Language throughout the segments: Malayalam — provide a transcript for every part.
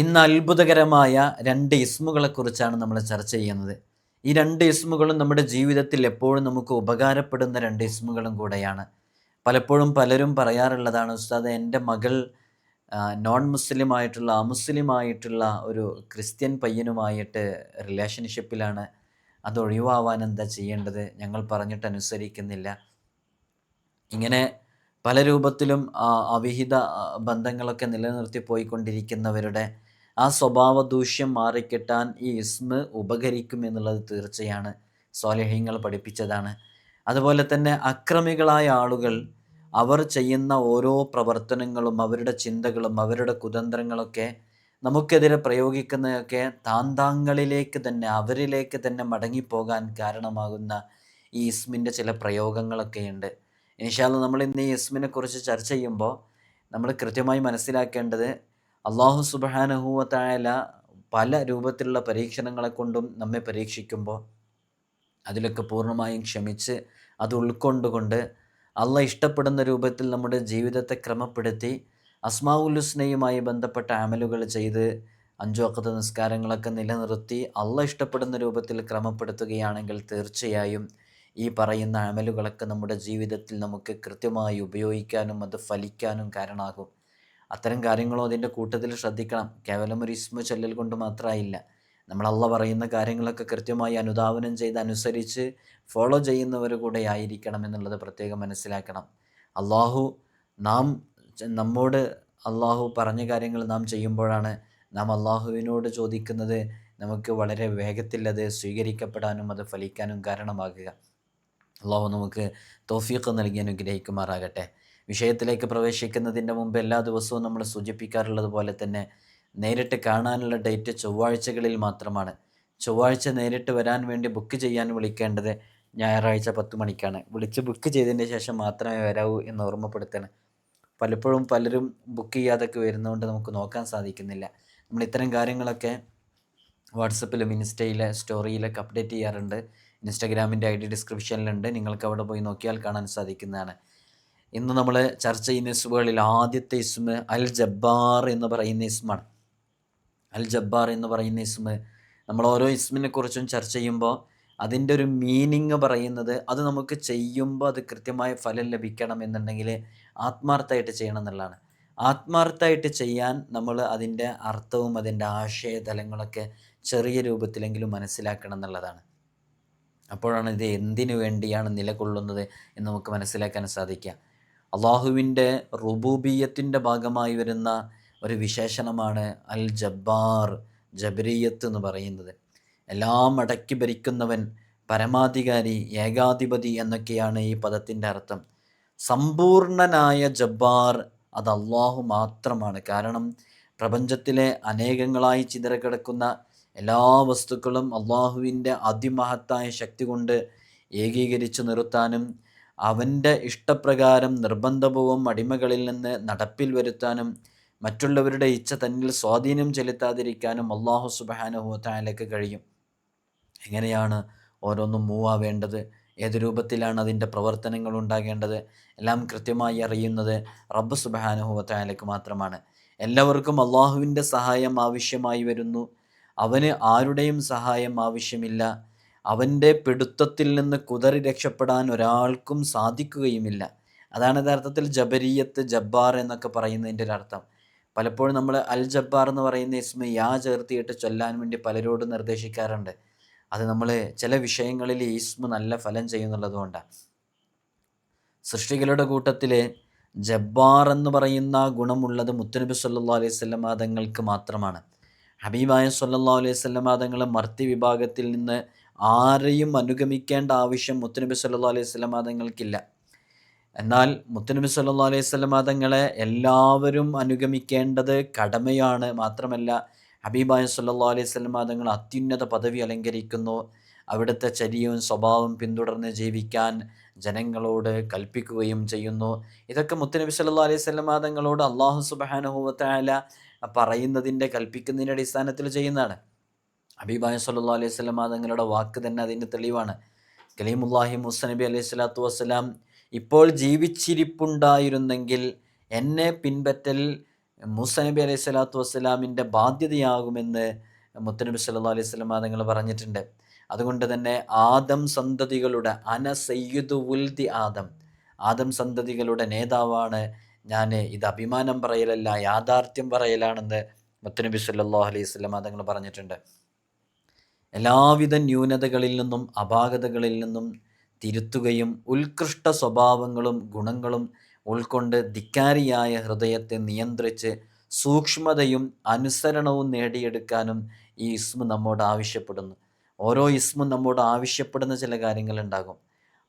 ഇന്ന് അത്ഭുതകരമായ രണ്ട് ഇസ്മുകളെക്കുറിച്ചാണ് നമ്മൾ ചർച്ച ചെയ്യുന്നത്. ഈ രണ്ട് ഇസ്മുകളും നമ്മുടെ ജീവിതത്തിൽ എപ്പോഴും നമുക്ക് ഉപകാരപ്പെടുന്ന രണ്ട് ഇസ്മുകളും കൂടെയാണ്. പലപ്പോഴും പലരും പറയാറുള്ളതാണ് ഉസ്താദ് എന്റെ മകൾ നോൺ മുസ്ലിം ആയിട്ടുള്ള അമുസ്ലിം ആയിട്ടുള്ള ഒരു ക്രിസ്ത്യൻ പയ്യനുമായിട്ട് റിലേഷൻഷിപ്പിലാണ് അത് ഒഴിവാവാൻ എന്താ ചെയ്യേണ്ടത്? ഞങ്ങൾ പറഞ്ഞിട്ട് അനുസരിക്കുന്നില്ല. ഇങ്ങനെ പല രൂപത്തിലും അവിഹിത ബന്ധങ്ങളൊക്കെ നിലനിർത്തി പോയിക്കൊണ്ടിരിക്കുന്നവരുടെ ആ സ്വഭാവ ദൂഷ്യം മാറിക്കിട്ടാൻ ഈ ഇസ്മ ഉപകരിക്കും എന്നുള്ളത് തീർച്ചയാണ് സ്വാലഹ്യങ്ങൾ പഠിപ്പിച്ചതാണ്. അതുപോലെ തന്നെ അക്രമികളായ ആളുകൾ അവർ ചെയ്യുന്ന ഓരോ പ്രവർത്തനങ്ങളും അവരുടെ ചിന്തകളും അവരുടെ കുതന്ത്രങ്ങളൊക്കെ നമുക്കെതിരെ പ്രയോഗിക്കുന്നതൊക്കെ താന്താങ്ങളിലേക്ക് തന്നെ അവരിലേക്ക് തന്നെ മടങ്ങിപ്പോകാൻ കാരണമാകുന്ന ഈ ഇസ്മിന്റെ ചില പ്രയോഗങ്ങളൊക്കെയുണ്ട്. ഇനിഷാൽ നമ്മൾ ഇന്ന് ഈ ഇസ്മിനെ കുറിച്ച് ചർച്ച ചെയ്യുമ്പോൾ നമ്മൾ കൃത്യമായി മനസ്സിലാക്കേണ്ടത് അള്ളാഹു സുബാനഹുവത്തായ പല രൂപത്തിലുള്ള പരീക്ഷണങ്ങളെ കൊണ്ടും നമ്മെ പരീക്ഷിക്കുമ്പോൾ അതിലൊക്കെ പൂർണമായും ക്ഷമിച്ച് അത് ഉൾക്കൊണ്ടുകൊണ്ട് അള്ള ഇഷ്ടപ്പെടുന്ന രൂപത്തിൽ നമ്മുടെ ജീവിതത്തെ ക്രമപ്പെടുത്തി അസ്മാവുലുസ്നയുമായി ബന്ധപ്പെട്ട അമലുകൾ ചെയ്ത് അഞ്ചു നിസ്കാരങ്ങളൊക്കെ നിലനിർത്തി അള്ള ഇഷ്ടപ്പെടുന്ന രൂപത്തിൽ ക്രമപ്പെടുത്തുകയാണെങ്കിൽ തീർച്ചയായും ഈ പറയുന്ന അമലുകളൊക്കെ നമ്മുടെ ജീവിതത്തിൽ നമുക്ക് കൃത്യമായി ഉപയോഗിക്കാനും അത് ഫലിക്കാനും കാരണമാകും. അത്തരം കാര്യങ്ങളും അതിന്റെ കൂട്ടത്തിൽ ശ്രദ്ധിക്കണം. കേവലം ഒരു ഇസ്മ ചൊല്ലൽ കൊണ്ട് മാത്രമായില്ല നമ്മൾ അള്ള പറയുന്ന കാര്യങ്ങളൊക്കെ കൃത്യമായി അനുധാവനം ചെയ്ത് അനുസരിച്ച് ഫോളോ ചെയ്യുന്നവർ കൂടെ ആയിരിക്കണം എന്നുള്ളത് പ്രത്യേകം മനസ്സിലാക്കണം. അള്ളാഹു നാം നമ്മോട് അള്ളാഹു പറഞ്ഞ കാര്യങ്ങൾ നാം ചെയ്യുമ്പോഴാണ് നാം അള്ളാഹുവിനോട് ചോദിക്കുന്നത് നമുക്ക് വളരെ വേഗത്തിൽ അത് സ്വീകരിക്കപ്പെടാനും അത് ഫലിക്കാനും കാരണമാകുക. അള്ളാഹു നമുക്ക് തോഫീഖ് നൽകി അനുഗ്രഹിക്കുമാറാകട്ടെ. വിഷയത്തിലേക്ക് പ്രവേശിക്കുന്നതിന്റെ മുമ്പ് എല്ലാ ദിവസവും നമ്മൾ സൂചിപ്പിക്കാറുള്ളത് പോലെ തന്നെ നേരിട്ട് കാണാനുള്ള ഡേറ്റ് ചൊവ്വാഴ്ചകളിൽ മാത്രമാണ്. ചൊവ്വാഴ്ച നേരിട്ട് വരാൻ വേണ്ടി ബുക്ക് ചെയ്യാൻ വിളിക്കേണ്ടത് ഞായറാഴ്ച പത്ത് മണിക്കാണ്. വിളിച്ച് ബുക്ക് ചെയ്തതിന് ശേഷം മാത്രമേ വരാവൂ എന്ന് ഓർമ്മപ്പെടുത്തണം പലപ്പോഴും പലരും ബുക്ക് ചെയ്യാതൊക്കെ വരുന്നതുകൊണ്ട് നമുക്ക് നോക്കാൻ സാധിക്കുന്നില്ല. നമ്മൾ ഇത്തരം കാര്യങ്ങളൊക്കെ വാട്സപ്പിലും ഇൻസ്റ്റയിലെ സ്റ്റോറിയിലൊക്കെ അപ്ഡേറ്റ് ചെയ്യാറുണ്ട്. ഇൻസ്റ്റാഗ്രാമിന്റെ ഐ ഡി ഡിസ്ക്രിപ്ഷനിലുണ്ട് നിങ്ങൾക്ക് അവിടെ പോയി നോക്കിയാൽ കാണാൻ സാധിക്കുന്നതാണ്. ഇന്ന് നമ്മൾ ചർച്ച ചെയ്യുന്ന ഇസ്മുകളിൽ ആദ്യത്തെ ഇസ്മ അൽ ജബ്ബാർ എന്ന് പറയുന്ന ഇസ്മാണ്. അൽ ജബ്ബാർ എന്ന് പറയുന്ന ഇസ്മ നമ്മൾ ഓരോ ഇസ്മിനെ കുറിച്ചും ചർച്ച ചെയ്യുമ്പോൾ അതിന്റെ ഒരു മീനിങ് പറയുന്നത് അത് നമുക്ക് ചെയ്യുമ്പോൾ അത് കൃത്യമായ ഫലം ലഭിക്കണം എന്നുണ്ടെങ്കിൽ ആത്മാർത്ഥമായിട്ട് ചെയ്യണം എന്നുള്ളതാണ്. ആത്മാർത്ഥമായിട്ട് ചെയ്യാൻ നമ്മൾ അതിന്റെ അർത്ഥവും അതിന്റെ ആശയതലങ്ങളൊക്കെ ചെറിയ രൂപത്തിലെങ്കിലും മനസ്സിലാക്കണം എന്നുള്ളതാണ്. അപ്പോഴാണ് ഇത് എന്തിനു വേണ്ടിയാണ് നിലകൊള്ളുന്നത് എന്ന് നമുക്ക് മനസ്സിലാക്കാൻ സാധിക്കുക. അള്ളാഹുവിന്റെ റുബൂബിയത്തിന്റെ ഭാഗമായി വരുന്ന ഒരു വിശേഷണമാണ് അൽ ജബ്ബാർ ജബരിയത്ത് എന്ന് പറയുന്നത്. എല്ലാം അടക്കി ഭരിക്കുന്നവൻ പരമാധികാരി ഏകാധിപതി എന്നൊക്കെയാണ് ഈ പദത്തിന്റെ അർത്ഥം. സമ്പൂർണനായ ജബ്ബാർ അത് അള്ളാഹു മാത്രമാണ്. കാരണം പ്രപഞ്ചത്തിലെ അനേകങ്ങളായി ചിതറക്കിടക്കുന്ന എല്ലാ വസ്തുക്കളും അള്ളാഹുവിന്റെ അതിമഹത്തായ ശക്തി കൊണ്ട് ഏകീകരിച്ചു നിർത്താനും അവന്റെ ഇഷ്ടപ്രകാരം നിർബന്ധപൂർവം അടിമകളിൽ നിന്ന് നടപ്പിൽ വരുത്താനും മറ്റുള്ളവരുടെ ഇച്ഛ തന്നിൽ സ്വാധീനം ചെലുത്താതിരിക്കാനും അള്ളാഹു സുബാനുഹുത്തായാലേക്ക് കഴിയും. എങ്ങനെയാണ് ഓരോന്നും മൂവ് ആവേണ്ടത്? ഏത് രൂപത്തിലാണ് അതിന്റെ പ്രവർത്തനങ്ങൾ ഉണ്ടാകേണ്ടത്? എല്ലാം കൃത്യമായി അറിയുന്നത് റബ്ബ് സുബാനുഹുവത്തായാലേക്ക് മാത്രമാണ്. എല്ലാവർക്കും അള്ളാഹുവിന്റെ സഹായം ആവശ്യമായി വരുന്നു. അവന് ആരുടെയും സഹായം ആവശ്യമില്ല. അവന്റെ പിടുത്തത്തിൽ നിന്ന് കുതറി രക്ഷപ്പെടാൻ ഒരാൾക്കും സാധിക്കുകയുമില്ല. അതാണ് യഥാർത്ഥത്തിൽ ജബരിയത്ത് ജബ്ബാർ എന്നൊക്കെ പറയുന്നതിന്റെ ഒരു അർത്ഥം. പലപ്പോഴും നമ്മൾ അൽ ജബ്ബാർ എന്ന് പറയുന്ന ഇസ്മ യാ ചേർത്തിയിട്ട് ചൊല്ലാൻ വേണ്ടി പലരോടും നിർദ്ദേശിക്കാറുണ്ട്. അത് നമ്മൾ ചില വിഷയങ്ങളിൽ ഈ ഇസ്മ നല്ല ഫലം ചെയ്യുന്നുള്ളതുകൊണ്ടാണ് സൃഷ്ടികളുടെ കൂട്ടത്തിൽ ജബ്ബാർ എന്ന് പറയുന്ന ഗുണമുള്ളത് മുത്തനബി സല്ലാ അലൈഹി സ്വല്ലം തങ്ങൾക്ക് മാത്രമാണ്. ഹബീബായ സല്ലാ അലൈഹി സ്വല്ലം തങ്ങൾ മർത്തി വിഭാഗത്തിൽ നിന്ന് ആരെയും അനുഗമിക്കേണ്ട ആവശ്യം മുത്തനബി സല്ലാ അലൈഹി സ്വലമാതങ്ങൾക്കില്ല എന്നാൽ മുത്തനബി സല്ലാ അലൈഹി സ്വലമാതങ്ങളെ തങ്ങളെ എല്ലാവരും അനുഗമിക്കേണ്ടത് കടമയാണ്. മാത്രമല്ല ഹബീബായ സല്ലാ അലൈഹി സ്വലമാതങ്ങൾ തങ്ങൾ അത്യുന്നത പദവി അലങ്കരിക്കുന്നു. അവിടുത്തെ ചരിയവും സ്വഭാവം പിന്തുടർന്ന് ജീവിക്കാൻ ജനങ്ങളോട് കൽപ്പിക്കുകയും ചെയ്യുന്നു. ഇതൊക്കെ മുത്തനബി സല്ലാ അലൈഹി സ്വലമാതങ്ങളോട് അള്ളാഹു സുബാനുഹൂവത്തായ പറയുന്നതിന്റെ കൽപ്പിക്കുന്നതിന്റെ അടിസ്ഥാനത്തിൽ ചെയ്യുന്നതാണ്. ഹബീബായ സല്ലാ അലൈഹി സ്വലം തങ്ങളുടെ വാക്ക് തന്നെ അതിന് തെളിവാണ്. കലീമുല്ലാഹി മുസ്സനബി അലൈഹി സ്വലാത്തു വസ്സലാം ഇപ്പോൾ ജീവിച്ചിരിപ്പുണ്ടായിരുന്നെങ്കിൽ എന്നെ പിൻപറ്റൽ മുസനബി അലൈഹി സ്വലാത്തു വസ്സലാമിന്റെ ബാധ്യതയാകുമെന്ന് മുത്തനബി സല്ലാ അലൈഹി സ്വലം തങ്ങൾ പറഞ്ഞിട്ടുണ്ട്. അതുകൊണ്ട് തന്നെ ആദം സന്തതികളുടെ അന സയ്യിദു ഉൽദി ആദം. ആദം സന്തതികളുടെ നേതാവാണ് ഞാൻ ഇത് അഭിമാനം പറയലല്ല യാഥാർത്ഥ്യം പറയലാണെന്ന് മുത്തനബി സല്ലാ അലൈഹി സ്വലം തങ്ങൾ പറഞ്ഞിട്ടുണ്ട്. എല്ലാവിധ ന്യൂനതകളിൽ നിന്നും അപാകതകളിൽ നിന്നും തിരുത്തുകയും ഉത്കൃഷ്ട സ്വഭാവങ്ങളും ഗുണങ്ങളും ഉൾക്കൊണ്ട് ധിക്കാരിയായ ഹൃദയത്തെ നിയന്ത്രിച്ച് സൂക്ഷ്മതയും അനുസരണവും നേടിയെടുക്കാനും ഈ ഇസ്മു നമ്മോട് ആവശ്യപ്പെടുന്നു. ഓരോ ഇസ്മും നമ്മോട് ആവശ്യപ്പെടുന്ന ചില കാര്യങ്ങൾ ഉണ്ടാകും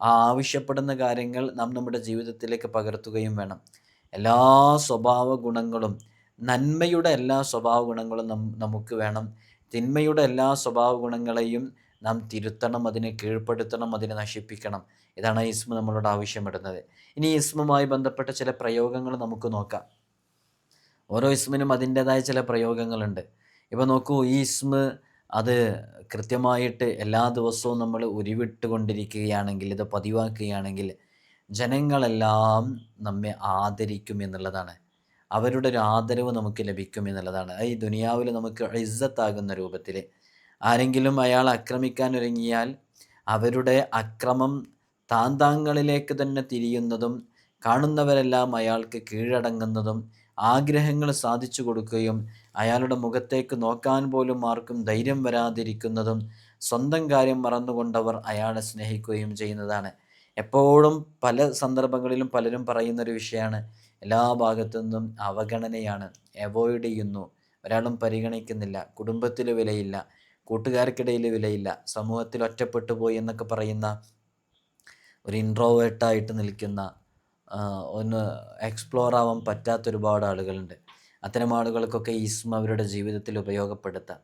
ആ ആവശ്യപ്പെടുന്ന കാര്യങ്ങൾ നാം നമ്മുടെ ജീവിതത്തിലേക്ക് പകർത്തുകയും വേണം. എല്ലാ സ്വഭാവ ഗുണങ്ങളും നന്മയുടെ എല്ലാ സ്വഭാവ ഗുണങ്ങളും നമുക്ക് വേണം തിന്മയുടെ എല്ലാ സ്വഭാവ ഗുണങ്ങളെയും നാം തിരുത്തണം അതിനെ കീഴ്പ്പെടുത്തണം അതിനെ നശിപ്പിക്കണം. ഇതാണ് ഈസ്മ നമ്മളോട് ആവശ്യപ്പെടുന്നത് ഇനി ഇസ്മുമായി ബന്ധപ്പെട്ട ചില പ്രയോഗങ്ങൾ നമുക്ക് നോക്കാം. ഓരോ ഇസ്മിനും അതിന്റെതായ ചില പ്രയോഗങ്ങളുണ്ട്. ഇപ്പോൾ നോക്കൂ ഈ ഇസ്മ അത് കൃത്യമായിട്ട് എല്ലാ ദിവസവും നമ്മൾ ഉരുവിട്ടുകൊണ്ടിരിക്കുകയാണെങ്കിൽ ഇത് പതിവാക്കുകയാണെങ്കിൽ ജനങ്ങളെല്ലാം നമ്മെ ആദരിക്കും എന്നുള്ളതാണ്. അവരുടെ ഒരു ആദരവ് നമുക്ക് ലഭിക്കും എന്നുള്ളതാണ്. ഈ ദുനിയാവിൽ നമുക്ക് ഇസ്സത്താകുന്ന രൂപത്തിൽ ആരെങ്കിലും അയാൾ ആക്രമിക്കാൻ ഒരുങ്ങിയാൽ അവരുടെ അക്രമം താന്താങ്ങളിലേക്ക് തന്നെ തിരിയുന്നതും കാണുന്നവരെല്ലാം അയാൾക്ക് കീഴടങ്ങുന്നതും ആഗ്രഹങ്ങൾ സാധിച്ചു കൊടുക്കുകയും അയാളുടെ മുഖത്തേക്ക് നോക്കാൻ പോലും ആർക്കും ധൈര്യം വരാതിരിക്കുന്നതും സ്വന്തം കാര്യം മറന്നുകൊണ്ടവർ അയാളെ സ്നേഹിക്കുകയും ചെയ്യുന്നതാണ്. എപ്പോഴും പല സന്ദർഭങ്ങളിലും പലരും പറയുന്നൊരു വിഷയമാണ്. എല്ലാ ഭാഗത്തു നിന്നും അവഗണനയാണ് അവോയ്ഡ് ചെയ്യുന്നു. ഒരാളും പരിഗണിക്കുന്നില്ല. കുടുംബത്തിൽ വിലയില്ല. കൂട്ടുകാർക്കിടയിൽ വിലയില്ല. സമൂഹത്തിൽ ഒറ്റപ്പെട്ടു പോയി എന്നൊക്കെ പറയുന്ന ഒരു ഇൻട്രോവേർട്ടായിട്ട് നിൽക്കുന്ന ഒന്ന് എക്സ്പ്ലോർ ആവാൻ പറ്റാത്ത ഒരുപാട് ആളുകളുണ്ട്. അത്തരം ആളുകൾക്കൊക്കെ ഈസ്മ അവരുടെ ജീവിതത്തിൽ ഉപയോഗപ്പെടുത്താം.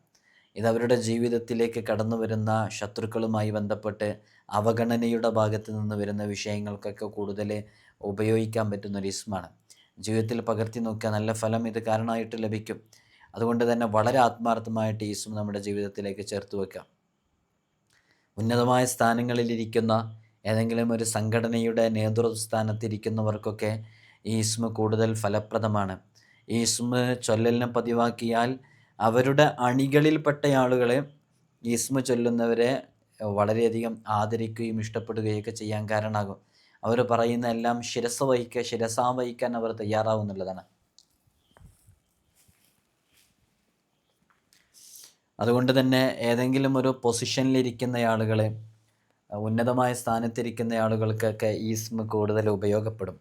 ഇത് അവരുടെ ജീവിതത്തിലേക്ക് കടന്നു വരുന്ന ശത്രുക്കളുമായി ബന്ധപ്പെട്ട് അവഗണനയുടെ ഭാഗത്ത് നിന്ന് വരുന്ന വിഷയങ്ങൾക്കൊക്കെ കൂടുതൽ ഉപയോഗിക്കാൻ പറ്റുന്ന ഒരു ഇസ്മാണ് ജീവിതത്തിൽ പകർത്തി നോക്കുക നല്ല ഫലം ഇത് കാരണമായിട്ട് ലഭിക്കും. അതുകൊണ്ട് തന്നെ വളരെ ആത്മാർത്ഥമായിട്ട് ഈസ്മ നമ്മുടെ ജീവിതത്തിലേക്ക് ചേർത്ത് വെക്കാം ഉന്നതമായ സ്ഥാനങ്ങളിലിരിക്കുന്ന ഏതെങ്കിലും ഒരു സംഘടനയുടെ നേതൃസ്ഥാനത്തിരിക്കുന്നവർക്കൊക്കെ ഈ ഇസ്മ കൂടുതൽ ഫലപ്രദമാണ്. ഈ ഇസ്മ ചൊല്ലലിനെ പതിവാക്കിയാൽ അവരുടെ അണികളിൽപ്പെട്ട ആളുകളെ ഈസ്മ ചൊല്ലുന്നവരെ വളരെയധികം ആദരിക്കുകയും ഇഷ്ടപ്പെടുകയൊക്കെ ചെയ്യാൻ കാരണമാകും. അവർ പറയുന്ന എല്ലാം ശിരസ വഹിക്കുക ശിരസാ വഹിക്കാൻ അവർ തയ്യാറാവുന്നുള്ളതാണ്. അതുകൊണ്ട് തന്നെ ഏതെങ്കിലും ഒരു പൊസിഷനിലിരിക്കുന്ന ആളുകളെ ഉന്നതമായ സ്ഥാനത്തിരിക്കുന്ന ആളുകൾക്കൊക്കെ ഈസ്മ കൂടുതൽ ഉപയോഗപ്പെടും.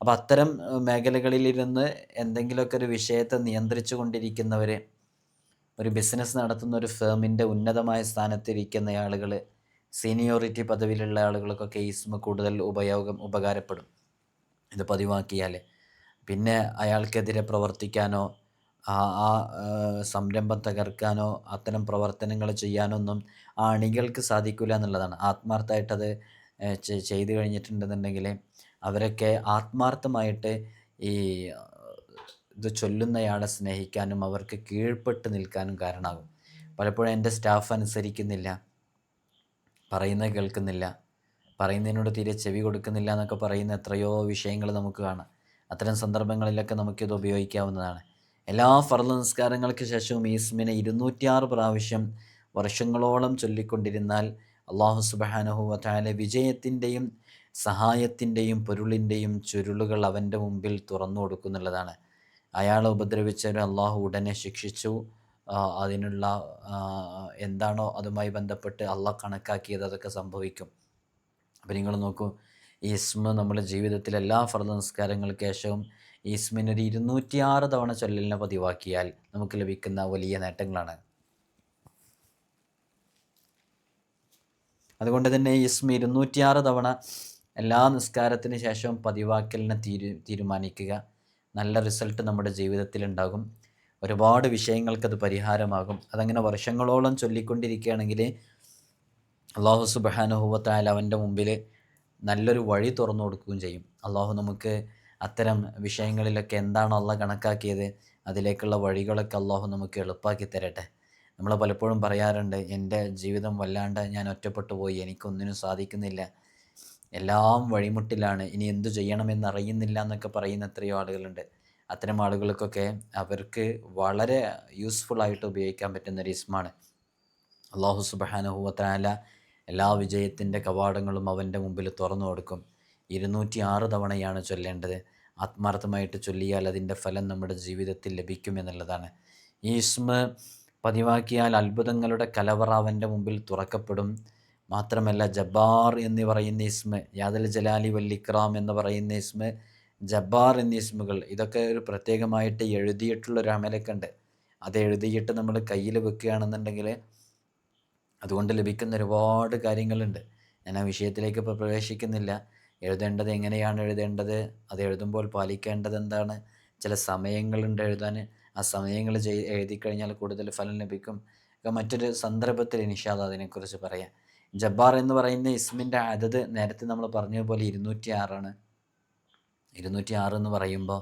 അപ്പോൾ അത്തരം മേഖലകളിലിരുന്ന് എന്തെങ്കിലുമൊക്കെ ഒരു വിഷയത്തെ നിയന്ത്രിച്ചു കൊണ്ടിരിക്കുന്നവർ ഒരു ബിസിനസ് നടത്തുന്ന ഒരു ഫേമിന്റെ ഉന്നതമായ സ്ഥാനത്തിരിക്കുന്ന ആളുകൾ സീനിയോറിറ്റി പദവിയിലുള്ള ആളുകൾക്കൊക്കെ ഈസ്മ കൂടുതൽ ഉപയോഗം ഉപകാരപ്പെടും. ഇത് പതിവാക്കിയാൽ പിന്നെ അയാൾക്കെതിരെ പ്രവർത്തിക്കാനോ ആ സംരംഭം തകർക്കാനോ അത്തരം പ്രവർത്തനങ്ങൾ ചെയ്യാനൊന്നും ആ അണികൾക്ക് സാധിക്കില്ല എന്നുള്ളതാണ്. ആത്മാർത്ഥമായിട്ടത് ചെയ്തു കഴിഞ്ഞിട്ടുണ്ടെന്നുണ്ടെങ്കിൽ അവരൊക്കെ ആത്മാർത്ഥമായിട്ട് ഈ ഇത് ചൊല്ലുന്നയാളെ സ്നേഹിക്കാനും അവർക്ക് കീഴ്പ്പെട്ട് നിൽക്കാനും കാരണമാകും. പലപ്പോഴും എന്റെ സ്റ്റാഫ് അനുസരിക്കുന്നില്ല. പറയുന്നത് കേൾക്കുന്നില്ല. പറയുന്നതിനോട് തീരെ ചെവി കൊടുക്കുന്നില്ല എന്നൊക്കെ പറയുന്ന എത്രയോ വിഷയങ്ങൾ നമുക്ക് കാണാം. അത്തരം സന്ദർഭങ്ങളിലൊക്കെ നമുക്കിത് ഉപയോഗിക്കാവുന്നതാണ്. എല്ലാ ഫർദ് നിസ്കാരങ്ങൾക്ക് ശേഷവും ഈസ്മിനെ ഇരുന്നൂറ്റിയാറ് പ്രാവശ്യം വർഷങ്ങളോളം ചൊല്ലിക്കൊണ്ടിരുന്നാൽ അള്ളാഹു സുബാനഹുവല വിജയത്തിന്റെയും സഹായത്തിന്റെയും പൊരുളിന്റെയും ചുരുളുകൾ അവന്റെ മുമ്പിൽ തുറന്നു കൊടുക്കുന്നുള്ളതാണ്. അയാളെ ഉപദ്രവിച്ചവരെ അള്ളാഹു ഉടനെ ശിക്ഷിച്ചു. അതിനുള്ള എന്താണോ അതുമായി ബന്ധപ്പെട്ട് അള്ളാഹ് കണക്കാക്കിയത് അതൊക്കെ സംഭവിക്കും. അപ്പം നിങ്ങൾ നോക്കൂ ഇസ്മ നമ്മുടെ ജീവിതത്തിൽ എല്ലാ ഫർദ നിസ്കാരങ്ങൾക്ക് ശേഷവും ഇസ്മിനൊരു ഇരുന്നൂറ്റിയാറ് തവണ ചൊല്ലലിനെ പതിവാക്കിയാൽ നമുക്ക് ലഭിക്കുന്ന വലിയ നേട്ടങ്ങളാണ്. അതുകൊണ്ട് തന്നെ ഇസ്മ ഇരുന്നൂറ്റിയാറ് തവണ എല്ലാ നിസ്കാരത്തിന് ശേഷവും പതിവാക്കലിനെ തീരു തീരുമാനിക്കുക. നല്ല റിസൾട്ട് നമ്മുടെ ജീവിതത്തിൽ ഉണ്ടാകും. ഒരുപാട് വിഷയങ്ങൾക്കത് പരിഹാരമാകും. അതങ്ങനെ വർഷങ്ങളോളം ചൊല്ലിക്കൊണ്ടിരിക്കുകയാണെങ്കിൽ അള്ളാഹു സുബാനുഹുവത്തായാലും അവന്റെ മുമ്പിൽ നല്ലൊരു വഴി തുറന്നു കൊടുക്കുകയും ചെയ്യും. അള്ളാഹു നമുക്ക് അത്തരം വിഷയങ്ങളിലൊക്കെ എന്താണ് അള്ള കണക്കാക്കിയത് അതിലേക്കുള്ള വഴികളൊക്കെ അള്ളാഹു നമുക്ക് എളുപ്പമാക്കി തരട്ടെ. നമ്മൾ പലപ്പോഴും പറയാറുണ്ട് എന്റെ ജീവിതം വല്ലാണ്ട് ഞാൻ ഒറ്റപ്പെട്ടു പോയി എനിക്കൊന്നിനും സാധിക്കുന്നില്ല. എല്ലാം വഴിമുട്ടിലാണ് ഇനി എന്തു ചെയ്യണമെന്ന് അറിയുന്നില്ല എന്നൊക്കെ പറയുന്ന എത്രയോ ആളുകളുണ്ട്. അത്തരം ആളുകൾക്കൊക്കെ അവർക്ക് വളരെ യൂസ്ഫുൾ ആയിട്ട് ഉപയോഗിക്കാൻ പറ്റുന്ന ഒരു ഇസ്മാണ് അള്ളാഹു സുബാനഹുവത്താല എല്ലാ വിജയത്തിന്റെ കവാടങ്ങളും അവന്റെ മുമ്പിൽ തുറന്നു കൊടുക്കും. ഇരുന്നൂറ്റി ആറ് തവണയാണ് ചൊല്ലേണ്ടത്. ആത്മാർത്ഥമായിട്ട് ചൊല്ലിയാൽ അതിന്റെ ഫലം നമ്മുടെ ജീവിതത്തിൽ ലഭിക്കും എന്നുള്ളതാണ്. ഈ ഇസ്മ പതിവാക്കിയാൽ അത്ഭുതങ്ങളുടെ കലവറ അവന്റെ മുമ്പിൽ തുറക്കപ്പെടും. മാത്രമല്ല ജബ്ബാർ എന്ന് പറയുന്ന ഇസ്മ യാദൽ ജലാലി വല്ലിക്രാം എന്ന് പറയുന്ന ഇസ്മ ജബ്ബാർ എന്നീ ഇസ്മുകൾ ഇതൊക്കെ ഒരു പ്രത്യേകമായിട്ട് എഴുതിയിട്ടുള്ള ഒരു അമലക്കുണ്ട് അത് എഴുതിയിട്ട് നമ്മൾ കയ്യിൽ വെക്കുകയാണെന്നുണ്ടെങ്കിൽ അതുകൊണ്ട് ലഭിക്കുന്ന ഒരുപാട് കാര്യങ്ങളുണ്ട്. ഞാൻ ആ വിഷയത്തിലേക്ക് ഇപ്പോൾ പ്രവേശിക്കുന്നില്ല. എഴുതേണ്ടത് എങ്ങനെയാണ് എഴുതേണ്ടത്? അത് എഴുതുമ്പോൾ പാലിക്കേണ്ടത് എന്താണ്? ചില സമയങ്ങളുണ്ട് എഴുതാൻ. ആ സമയങ്ങൾ ചെയ് എഴുതി കഴിഞ്ഞാൽ കൂടുതൽ ഫലം ലഭിക്കും. മറ്റൊരു സന്ദർഭത്തിൽ നിഷാദ് അതിനെക്കുറിച്ച് പറയാം. ജബ്ബാർ എന്ന് പറയുന്ന ഇസ്മിന്റെ അതത് നേരത്തെ നമ്മൾ പറഞ്ഞതുപോലെ ഇരുന്നൂറ്റി ആറാണ് ഇരുന്നൂറ്റി ആറ് എന്ന് പറയുമ്പോൾ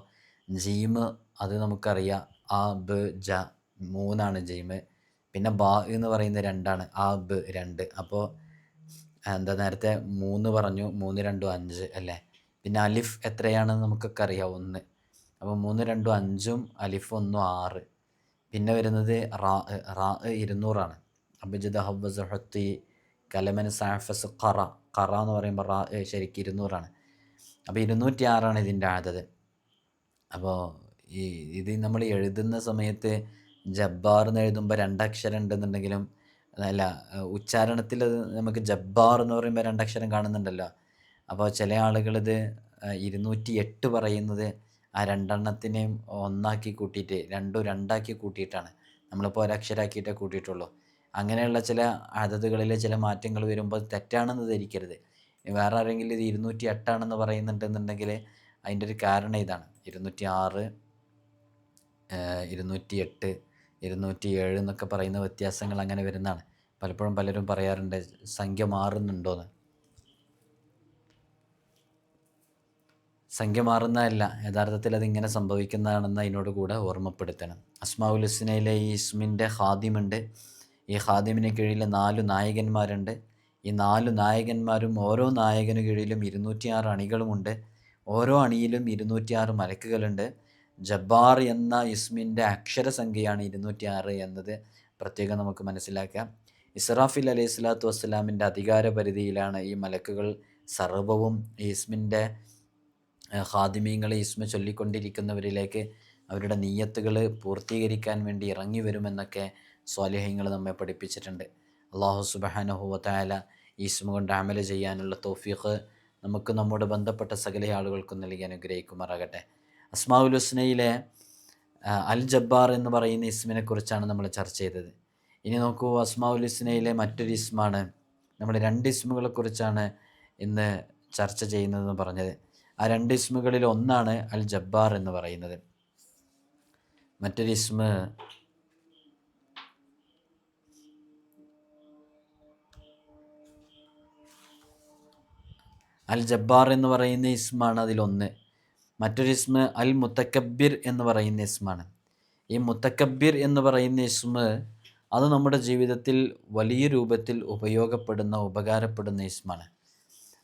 ജീമ് അത് നമുക്കറിയാം. ആ ബ് ജ മൂന്നാണ് ജീമ്. പിന്നെ ബാ എന്ന് പറയുന്നത് രണ്ടാണ്. ആ ബ് രണ്ട്. അപ്പോൾ എന്താ നേരത്തെ മൂന്ന് പറഞ്ഞു മൂന്ന് രണ്ടും അഞ്ച് അല്ലേ? പിന്നെ അലിഫ് എത്രയാണെന്ന് നമുക്കൊക്കെ അറിയാം ഒന്ന്. അപ്പോൾ മൂന്ന് രണ്ടും അഞ്ചും അലിഫ് ഒന്നും ആറ്. പിന്നെ വരുന്നത് റാ റാ ഇരുന്നൂറാണ്. അബിജിദ് ഹബ്ബസ് ഹത്തി കലമൻ സാഫസ് ഖറ. ഖറ എന്ന് പറയുമ്പോൾ റാ ശരിക്കും ഇരുന്നൂറാണ്. അപ്പോൾ ഇരുന്നൂറ്റി ആറാണ് ഇതിന്റെ ആദത് അപ്പോൾ ഈ ഇത് നമ്മൾ എഴുതുന്ന സമയത്ത് ജബ്ബാർ എന്ന് എഴുതുമ്പോൾ രണ്ടക്ഷരം ഉണ്ടെന്നുണ്ടെങ്കിലും അല്ല ഉച്ചാരണത്തിൽ അത് നമുക്ക് ജബ്ബാർ എന്ന് പറയുമ്പോൾ രണ്ടക്ഷരം കാണുന്നുണ്ടല്ലോ. അപ്പോൾ ചില ആളുകളിത് ഇരുന്നൂറ്റി എട്ട് പറയുന്നത് ആ രണ്ടെണ്ണത്തിനെയും ഒന്നാക്കി കൂട്ടിയിട്ട് രണ്ടും രണ്ടാക്കി കൂട്ടിയിട്ടാണ്. നമ്മളിപ്പോൾ ഒരക്ഷരാക്കിയിട്ടേ കൂട്ടിയിട്ടുള്ളൂ. അങ്ങനെയുള്ള ചില അതതുകളിലെ ചില മാറ്റങ്ങൾ വരുമ്പോൾ തെറ്റാണെന്ന് ധരിക്കരുത്. വേറെ ആരെങ്കിലും ഇത് ഇരുന്നൂറ്റി എട്ടാണെന്ന് പറയുന്നുണ്ടെന്നുണ്ടെങ്കിൽ അതിന്റെ ഒരു കാരണം ഇതാണ്. ഇരുന്നൂറ്റി ആറ് ഇരുന്നൂറ്റി എട്ട് ഇരുന്നൂറ്റി ഏഴ് എന്നൊക്കെ പറയുന്ന വ്യത്യാസങ്ങൾ അങ്ങനെ വരുന്നതാണ്. പലപ്പോഴും പലരും പറയാറുണ്ട് സംഖ്യ മാറുന്നുണ്ടോയെന്ന് സംഖ്യ മാറുന്നതല്ല യഥാർത്ഥത്തിൽ അതിങ്ങനെ സംഭവിക്കുന്നതാണെന്ന് അതിനോട് കൂടെ ഓർമ്മപ്പെടുത്തണം. അസ്മാഉൽ ഹുസ്നയിലെ ഈ ഇസ്മിന്റെ ഹാദിമുണ്ട് ഈ ഹാദിമിന് കീഴിൽ നാല് നായകന്മാരുണ്ട്. ഈ നാല് നായകന്മാരും ഓരോ നായകന് കീഴിലും ഇരുന്നൂറ്റിയാറ് അണികളുമുണ്ട്. ഓരോ അണിയിലും ഇരുന്നൂറ്റിയാറ് മലക്കുകളുണ്ട്. ജബ്ബാർ എന്ന ഇസ്മിന്റെ അക്ഷരസംഖ്യയാണ് ഇരുന്നൂറ്റിയാറ് എന്നത്. പ്രത്യേകം നമുക്ക് മനസ്സിലാക്കാം. ഇസ്രാഫിൽ അലൈഹി സ്വലാത്തു വസ്സലാമിന്റെ അധികാര പരിധിയിലാണ് ഈ മലക്കുകൾ സർവവും. ഇസ്മിന്റെ ഹാദിമീങ്ങളെ ഇസ്മ ചൊല്ലിക്കൊണ്ടിരിക്കുന്നവരിലേക്ക് അവരുടെ നീയത്തുകൾ പൂർത്തീകരിക്കാൻ വേണ്ടി ഇറങ്ങി വരുമെന്നൊക്കെ സ്വാലിഹ്യങ്ങൾ നമ്മെ പഠിപ്പിച്ചിട്ടുണ്ട്. അള്ളാഹു സുബഹാനഹുവത്തായ ഈസ്മ കൊണ്ട് അമല ചെയ്യാനുള്ള തോഫീഖ് നമുക്ക് നമ്മോട് ബന്ധപ്പെട്ട സകല ആളുകൾക്കും നൽകി അനുഗ്രഹിക്കുമാറാകട്ടെ. അസ്മാവുൽ ഹുസ്നയിലെ അൽ ജബ്ബാർ എന്ന് പറയുന്ന ഇസ്മിനെ കുറിച്ചാണ് നമ്മൾ ചർച്ച ചെയ്തത്. ഇനി നോക്കൂ അസ്മാവുൽ ഹുസ്നയിലെ മറ്റൊരു ഇസ്മാണ്. നമ്മൾ രണ്ട് ഇസ്മുകളെ കുറിച്ചാണ് ഇന്ന് ചർച്ച ചെയ്യുന്നതെന്ന് പറഞ്ഞത്. ആ രണ്ട് ഇസ്മുകളിൽ ഒന്നാണ് അൽ ജബ്ബാർ എന്ന് പറയുന്നത്. മറ്റൊരു ഇസ്മ അൽ ജബ്ബാർ എന്ന് പറയുന്ന ഇസ്മാണ് അതിലൊന്ന്. മറ്റൊരു ഇസ്മ അൽ മുത്തക്കബിർ എന്ന് പറയുന്ന ഇസ്മാണ്. ഈ മുത്തക്കബിർ എന്ന് പറയുന്ന ഇസ്മ അത് നമ്മുടെ ജീവിതത്തിൽ വലിയ രൂപത്തിൽ ഉപയോഗപ്പെടുന്ന ഉപകാരപ്പെടുന്ന ഇസ്മാണ്.